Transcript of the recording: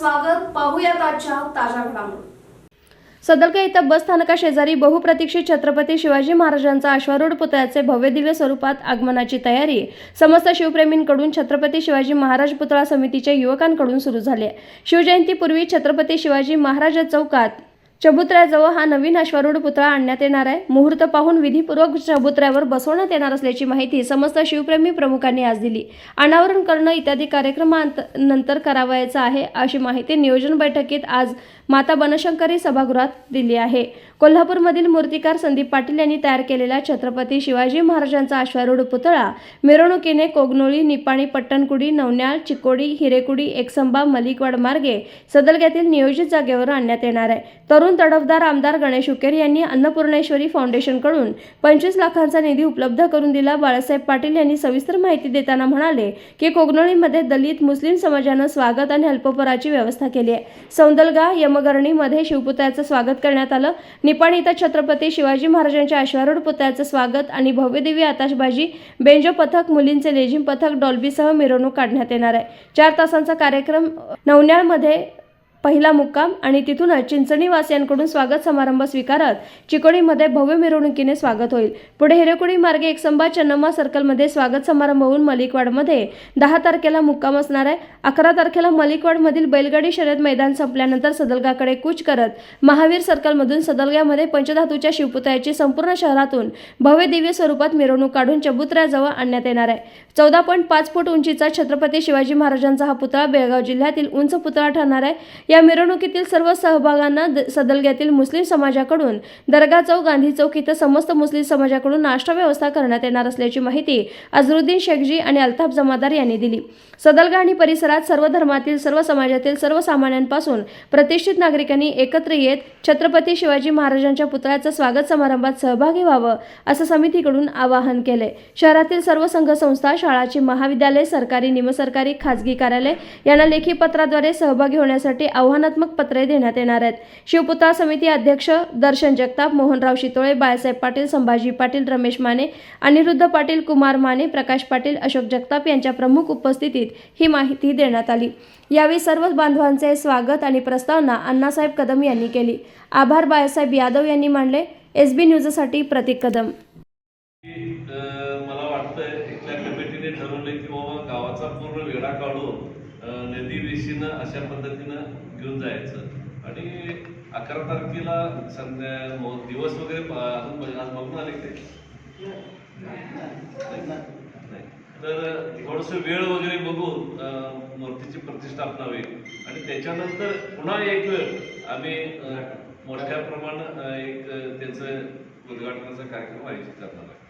स्वागत. पाहूयात आजच्या ताज्या घडामोडी. सदलका इथं बस स्थानकाशेजारी बहुप्रतीक्षित छत्रपती शिवाजी महाराजांचा अश्वारूढ पुतळ्याचे भव्यदिव्य स्वरूपात आगमनाची तयारी समस्त शिवप्रेमींकडून छत्रपती शिवाजी महाराज पुतळा समितीच्या युवकांकडून सुरू झाली शिवजयंतीपूर्वी छत्रपती शिवाजी महाराज चौकात चबुतऱ्याजवळ हा नवीन अश्वारूढ पुतळा आणण्यात येणार आहे. मुहूर्त पाहून विधीपूर्वक चबुतऱ्यावर बसवण्यात येणार असल्याची माहिती समस्त शिवप्रेमी प्रमुखांनी आज दिली. अनावरण करणं इत्यादी कार्यक्रमांत नंतर करावयाचं आहे अशी माहिती नियोजन बैठकीत आज माता बनशंकरी सभागृहात दिली आहे. कोल्हापूरमधील मूर्तिकार संदीप पाटील यांनी तयार केलेला छत्रपती शिवाजी महाराजांचा अश्वारूढ पुतळा मिरवणुकीने कोगनोळी निपाणी पट्टणकुडी नवन्याळ चिकोडी हिरेकुडी एकसंबा मलिकवाड मार्गे सदलग्यातील नियोजित जागेवर आणण्यात येणार आहे. तरुण तडफदार आमदार गणेश उकेर यांनी अन्नपूर्णेश्वरी फाउंडेशनकडून पंचवीस लाखांचा निधी उपलब्ध करून दिला. बाळासाहेब पाटील यांनी सविस्तर माहिती देताना म्हणाले की कोगनोळीमध्ये दलित मुस्लिम समाजानं स्वागत आणि अल्पपराची व्यवस्था केली आहे. सौंदलगा यमगरणीमध्ये शिवपुतळ्याचं स्वागत करण्यात आलं. निपाणी इथं छत्रपती शिवाजी महाराजांच्या अश्वारूढ पुतळ्याचं स्वागत आणि भव्यदेवी आताशबाजी बेंजो पथक मुलींचे लेझिम पथक डॉल्बीसह मिरवणूक काढण्यात येणार आहे. चार तासांचा कार्यक्रम नवन्याळमध्ये पहिला मुक्काम आणि तिथूनच चिंचणीवासियांकडून स्वागत समारंभ स्वीकारत चिकोडीमध्ये भव्य मिरवणुकीने स्वागत होईल. पुढे हिरेकुडी मार्गे एकसंबा चन्नम्मा सर्कलमध्ये स्वागत समारंभ होऊन मलिकवाडमध्ये दहा तारखेला मुक्काम असणार आहे. अकरा तारखेला मलिकवाडमधील बैलगाडी शर्यत मैदान संपल्यानंतर सदलगाकडे कूच करत महावीर सर्कलमधून सदलग्यामध्ये पंचधातूच्या शिवपुतळ्याची संपूर्ण शहरातून भव्य दिव्य स्वरूपात मिरवणूक काढून चबुतऱ्याजवळ आणण्यात येणार आहे. चौदा पॉईंट पाच फूट उंचीचा छत्रपती शिवाजी महाराजांचा हा पुतळा बेळगाव जिल्ह्यातील उंच पुतळा ठरणार आहे. या मिरवणुकीतील सर्व सहभागांना द- सदलग्यातील मुस्लिम समाजाकडून दर्गा चौक गांधी चौक इथं समस्त मुस्लिम समाजाकडून नाश्ता व्यवस्था करण्यात येणार असल्याची माहिती अझरुद्दीन शेखजी आणि अल्ताफ जमादार यांनी दिली. सदलगा आणि परिसरात सर्व धर्मातील सर्व समाजातील सर्वसामान्यांपासून प्रतिष्ठित नागरिकांनी एकत्र येत छत्रपती शिवाजी महाराजांच्या पुतळ्याचं स्वागत समारंभात सहभागी व्हावं असं समितीकडून आवाहन केले. शहरातील सर्व संघ संस्था शाळाची महाविद्यालय सरकारी निमसरकारी खाजगी कार्यालय यांना लेखी पत्राद्वारे सहभागी होण्यासाठी आव्हानात्मक पत्रे देण्यात येणार आहेत. शिवपुतळा समिती अध्यक्ष दर्शन जगताप मोहनराव शितोळे बाळासाहेब पाटील संभाजी पाटील रमेश माने अनिरुद्ध पाटील कुमार माने प्रकाश पाटील अशोक जगताप यांच्या प्रमुख उपस्थितीत ही माहिती देण्यात आली. यावेळी सर्व बांधवांचे स्वागत आणि प्रस्तावना अण्णासाहेब कदम यांनी केली. आभार बाळासाहेब यादव यांनी मांडले. एस बी न्यूजसाठी प्रतीक कदम. मला वाटतं इथल्या कमिटीने ठरवलं की बाबा गावाचा पूर्ण वेळा काढून नदी वेशीनं अशा पद्धतीनं घेऊन जायचं. आणि अकरा तारखेला संध्या दिवस वगैरे अजून आज बघून आले ते तर थोडस वेळ वगैरे बघून मूर्तीची प्रतिष्ठापना होईल. आणि त्याच्यानंतर पुन्हा एक वेळ आम्ही मोठ्या प्रमाणात एक त्याचं उद्घाटनाचा कार्यक्रम आयोजित करणार आहे